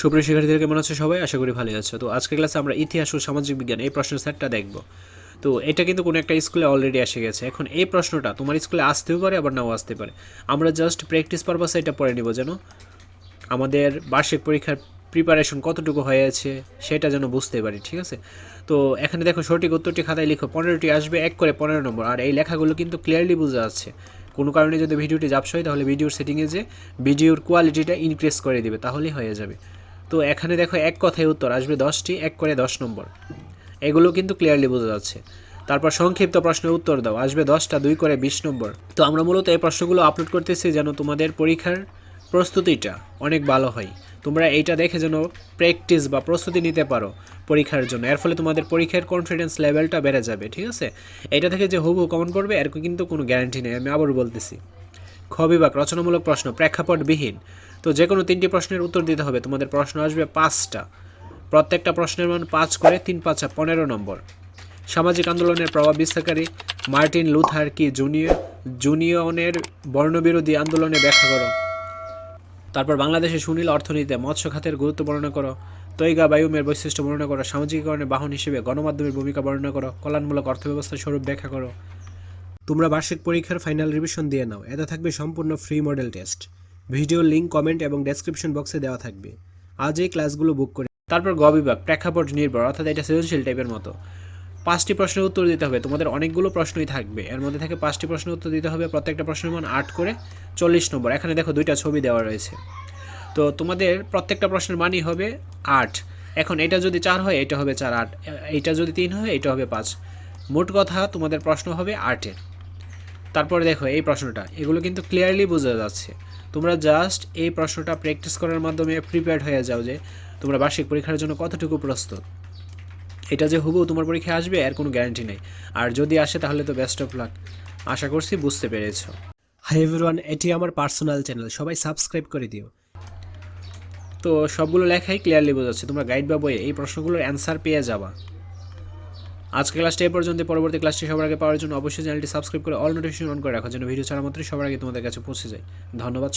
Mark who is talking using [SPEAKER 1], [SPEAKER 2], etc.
[SPEAKER 1] সুপ্রিয় শিক্ষার্থীদের কেমন আছে সবাই? আশা করি ভালো আছে। তো আজকের ক্লাসে আমরা ইতিহাস ও সামাজিক বিজ্ঞান এই প্রশ্নের সেটটা দেখব। তো এটা কিন্তু কোনো একটা স্কুলে অলরেডি এসে গেছে। এখন এই প্রশ্নটা তোমার স্কুলে আসতেও পারে, আবার নাও আসতে পারে। আমরা জাস্ট প্র্যাকটিস পারপাসে এটা পড়ে নিব যেন। আমাদের বার্ষিক পরীক্ষার প্রিপারেশন কতটুকু হয়েছে সেটা যেন বুঝতে পারি, ঠিক আছে? তো এখানে দেখো সঠিক উত্তরটি খাতায় লিখো। পনেরোটি আসবে, এক করে পনেরো নম্বর। আর এই লেখাগুলো কিন্তু ক্লিয়ারলি বোঝা যাচ্ছে। কোনো কারণে যদি ভিডিওটি জাপস হয়, তাহলে ভিডিওর সেটিংয়ে যে ভিডিওর কোয়ালিটিটা ইনক্রিজ করে দিবে, তাহলেই হয়ে যাবে। তো এখানে দেখো এক কথায় উত্তর, আসবে দশটি, এক করে দশ নম্বর। এগুলো কিন্তু ক্লিয়ারলি বোঝা যাচ্ছে। তারপর সংক্ষিপ্ত প্রশ্নের উত্তর দাও, আসবে দশটা, দুই করে বিশ নম্বর। তো আমরা মূলত এই প্রশ্নগুলো আপলোড করতেছি যেন তোমাদের পরীক্ষার প্রস্তুতিটা অনেক ভালো হয়। তোমরা এইটা দেখে যেন প্র্যাকটিস বা প্রস্তুতি নিতে পারো পরীক্ষার জন্য। এর ফলে তোমাদের পরীক্ষার কনফিডেন্স লেভেলটা বেড়ে যাবে, ঠিক আছে? এটা থেকে যে হুবহু কমন পড়বে এর কিন্তু কোনো গ্যারান্টি নেই, আমি আবার বলতেছি। খ বিভাগ, রচনামূলক প্রশ্ন, প্রেক্ষাপটবিহীন। তো যে কোনো তিনটি প্রশ্নের উত্তর দিতে হবে। তোমাদের প্রশ্ন আসবে পাঁচটা। প্রত্যেকটা প্রশ্নের মান পাঁচ করে তিন পাঁচা পনেরো নম্বর। সামাজিক আন্দোলনের প্রভাব বিস্তারকারী মার্টিন লুথার কি জুনিয়র, জুনিয়নের বর্ণবিরোধী আন্দোলনে ব্যাখ্যা করো। তারপর বাংলাদেশে সুনীল অর্থনীতিতে মৎস্য খাতের গুরুত্ব বর্ণনা করো। তৈগা বায়ুমের বৈশিষ্ট্য বর্ণনা করো। সামাজিকীকরণের বাহন হিসেবে গণমাধ্যমের ভূমিকা বর্ণনা করো। কল্যাণমূলক অর্থব্যবস্থার স্বরূপ ব্যাখ্যা করো। তোমরা বার্ষিক পরীক্ষার ফাইনাল রিভিশন দিয়ে নাও। এতে থাকবে সম্পূর্ণ free model test. Video link comment এবং ডেসক্রিপশন বক্সে দেওয়া থাকবে। আজ এই ক্লাসগুলো বুক করে তারপর গ বিভাগ, প্রেক্ষাপট নির্ভর, অর্থাৎ এটা সৃজনশীল টাইপের মতো। পাঁচটি প্রশ্নের উত্তর দিতে হবে। তোমাদের অনেকগুলো প্রশ্নই থাকবে। এর মধ্যে থেকে পাঁচটি প্রশ্নের উত্তর দিতে হবে। প্রত্যেকটা প্রশ্নের মান আট করে চল্লিশ নম্বর। এখানে দেখো দুইটা ছবি দেওয়া রয়েছে। তো তোমাদের প্রত্যেকটা প্রশ্নের মানই হবে আট। এখন এটা যদি চার হয়, এটা হবে চার আট। এইটা যদি তিন হয়, এটা হবে পাঁচ। মোট কথা তোমাদের প্রশ্ন হবে আটের। তারপরে দেখো এই প্রশ্নটা। এগুলো কিন্তু ক্লিয়ারলি বোঝা যাচ্ছে। তোমরা জাস্ট এই প্রশ্নটা প্র্যাকটিস করার মাধ্যমে প্রিপেয়ার্ড হয়ে যাও যে তোমরা বার্ষিক পরীক্ষার জন্য কতটুকু প্রস্তুত। এটা যে হুবু তোমার পরীক্ষায় আসবে, এর কোনো গ্যারান্টি নেই। আর যদি আসে, তাহলে তো বেস্ট অফ লাক আশা করছি বুঝতে পেরেছ। হাই এভরিওয়ান এটি আমার পার্সোনাল চ্যানেল সবাই সাবস্ক্রাইব করে দিও। তো সবগুলো লেখাই ক্লিয়ারলি বোঝাচ্ছে। তোমরা গাইড বা বইয়ে এই প্রশ্নগুলোর অ্যান্সার পেয়ে যাবা। আজকে ক্লাসটা এ পর্যন্ত। পরবর্তী ক্লাসটি সবার আগে পাওয়ার জন্য অবশ্যই চ্যানেলটি সাবস্ক্রাইব করে অল নোটিফিকেশন অন করে রাখার জন্য ভিডিও ছাড়া মাত্রই সবার আগে তোমাদের কাছে পৌঁছে যায়। ধন্যবাদ